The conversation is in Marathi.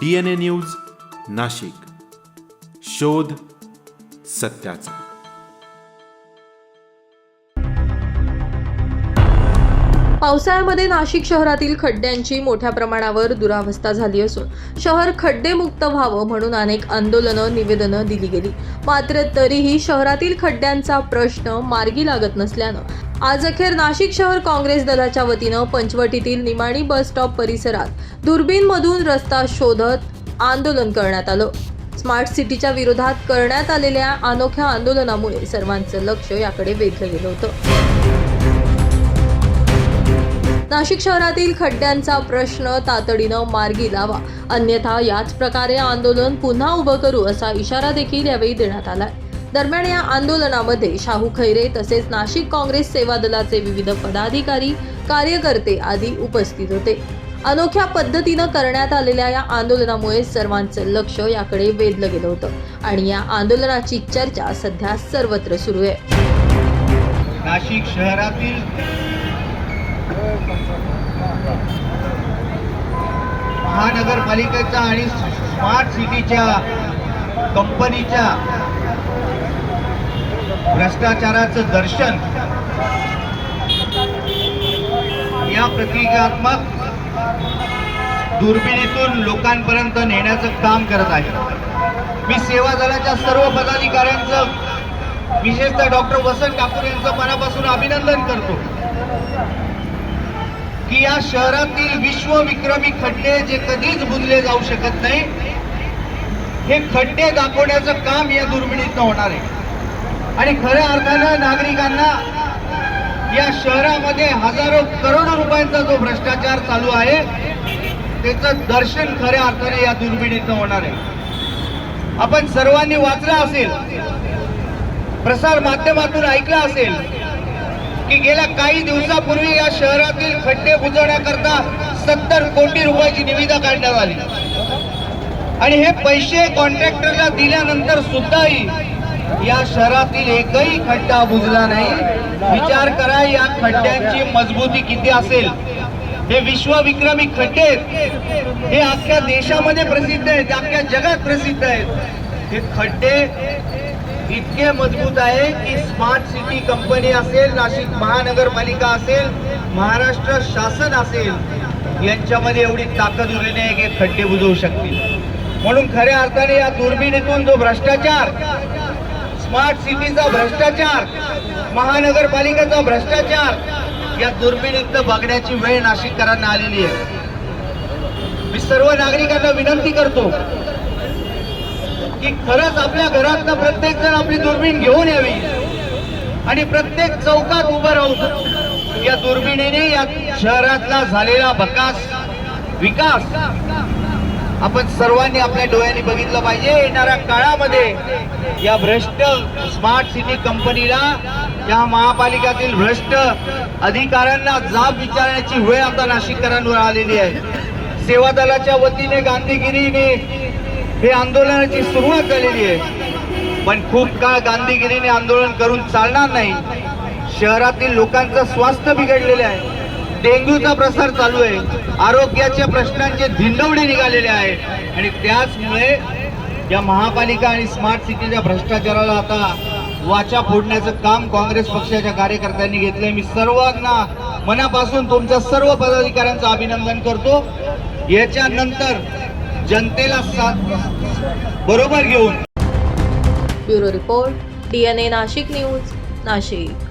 D N A news Nashik. शोध सत्याचा. पावसाळ्यामध्ये नाशिक शहरातील खड्ड्यांची मोठ्या प्रमाणावर दुरावस्था झाली असून शहर खड्डेमुक्त व्हावं म्हणून अनेक आंदोलनं निवेदनं दिली गेली. मात्र तरीही शहरातील खड्ड्यांचा प्रश्न मार्गी लागत नसल्यानं आज अखेर नाशिक शहर काँग्रेस दलाच्या वतीनं पंचवटीतील निमाणी बस स्टॉप परिसरात दुर्बीणमधून रस्ता शोधत आंदोलन करण्यात आलं. स्मार्ट सिटीच्या विरोधात करण्यात आलेल्या अनोख्या आंदोलनामुळे सर्वांचं लक्ष याकडे वेधलं गेलं होतं. नाशिक शहरातील खड्ड्यांचा प्रश्न तातडीनं मार्गी लावा. अन्यथा याच प्रकारे आंदोलन पुन्हा उभं करू असा इशारा देखील यावेळी देण्यात आलाय. दरम्यान या आंदोलनामध्ये शाहू खैरे तसेच नाशिक काँग्रेस सेवा दलाचे विविध पदाधिकारी कार्यकर्ते आदी उपस्थित होते. अनोख्या पद्धतीनं करण्यात आलेल्या या आंदोलनामुळे सर्वांचं लक्ष याकडे वेधलं गेलं होतं आणि या आंदोलनाची चर्चा सध्या सर्वत्र सुरू आहे. नाशिक शहरातील महानगरपालिकेचा आणि स्मार्ट सिटीच्या कंपनीच्या भ्रष्टाचाराचं दर्शन या प्रतिकात्मक दुर्बिणीतून लोकांपर्यंत नेण्याचं काम करत आहे. मी सेवा दलाच्या सर्व पदाधिकाऱ्यांचं विशेषतः डॉक्टर वसंत ठाकूर यांचं मनापासून अभिनंदन करतो की या शहरातील विश्वविक्रमी खड्डे जे कधीच बुजले जाऊ शकत नाही हे खड्डे दाखवण्याचं काम या दुर्बिणीतनं होणार आहे. आणि खऱ्या अर्थानं नागरिकांना या शहरामध्ये हजारो करोडो रुपयांचा जो भ्रष्टाचार चालू आहे त्याचं दर्शन खऱ्या अर्थाने या दुर्बिणीतनं होणार आहे. आपण सर्वांनी वाचलं असेल प्रसार माध्यमातून ऐकलं असेल की गेल्या काही दिवसापूर्वी या शहरातील खड्डे बुजवण्याकरता सत्तर कोटी रुपयाची निविदा काढण्यात आली. आणि हे पैसे कॉन्ट्रॅक्टरला दिल्यानंतर सुद्धाही या शहरातील एकही खड्डा बुजला नाही. विचार करा या खड्ड्यांची मजबूती किती असेल? हे विश्वविक्रमी खड्डे आहेत. हे अख्ख्या देशामध्ये प्रसिद्ध आहेत. अख्ख्या जगात प्रसिद्ध आहेत. हे खड्डे इतके मजबूत आहे की स्मार्ट सिटी कंपनी असेल नाशिक महानगरपालिका असेल महाराष्ट्र शासन असेल यांच्यामध्ये एवढी ताकद उरली आहे की हे खड्डे बुजवू शकतील. म्हणून खऱ्या अर्थाने या दुर्बिणीतून जो भ्रष्टाचार स्मार्ट सिटीचा भ्रष्टाचार महानगरपालिकेचा भ्रष्टाचार या दुर्बिणीतनं बघण्याची वेळ नाशिककरांना आलेली आहे. मी सर्व नागरिकांना विनंती करतो की खरंच आपल्या घरातनं प्रत्येक जण आपली दुर्बीण घेऊन यावी आणि प्रत्येक चौकात उभं राहून या दुर्बिणीने या शहरातला झालेला बकास विकास आपण सर्वांनी आपल्या डोळ्यांनी बघितलं पाहिजे येणाऱ्या काळामध्ये या भ्रष्ट स्मार्ट सिटी कंपनीला या महापालिकातील भ्रष्ट अधिकाऱ्यांना जाब विचारण्याची वेळ आता नाशिककरांवर आलेली आहे. सेवा दलाच्या वतीने गांधीगिरीने हे आंदोलनाची सुरुवात झालेली आहे. पण खूप काळ गांधीगिरीने आंदोलन करून चालणार नाही. शहरातील लोकांचं स्वास्थ्य बिघडलेलं आहे. डेंग्यूचा प्रसार चालू आहे. आरोग्याच्या प्रश्नांचे धिंडवडे निघालेले आहे आणि त्याचमुळे या महापालिका आणि स्मार्ट सिटीच्या भ्रष्टाचाराला आता वाचा फोडण्याचं काम काँग्रेस पक्षाच्या कार्यकर्त्यांनी घेतलंय. मी सर्वांना मनापासून तुमच्या सर्व पदाधिकाऱ्यांचं अभिनंदन करतो. याच्यानंतर जनतेला साथ बरोबर घेऊन. Bureau report DNA Nashik news Nashik.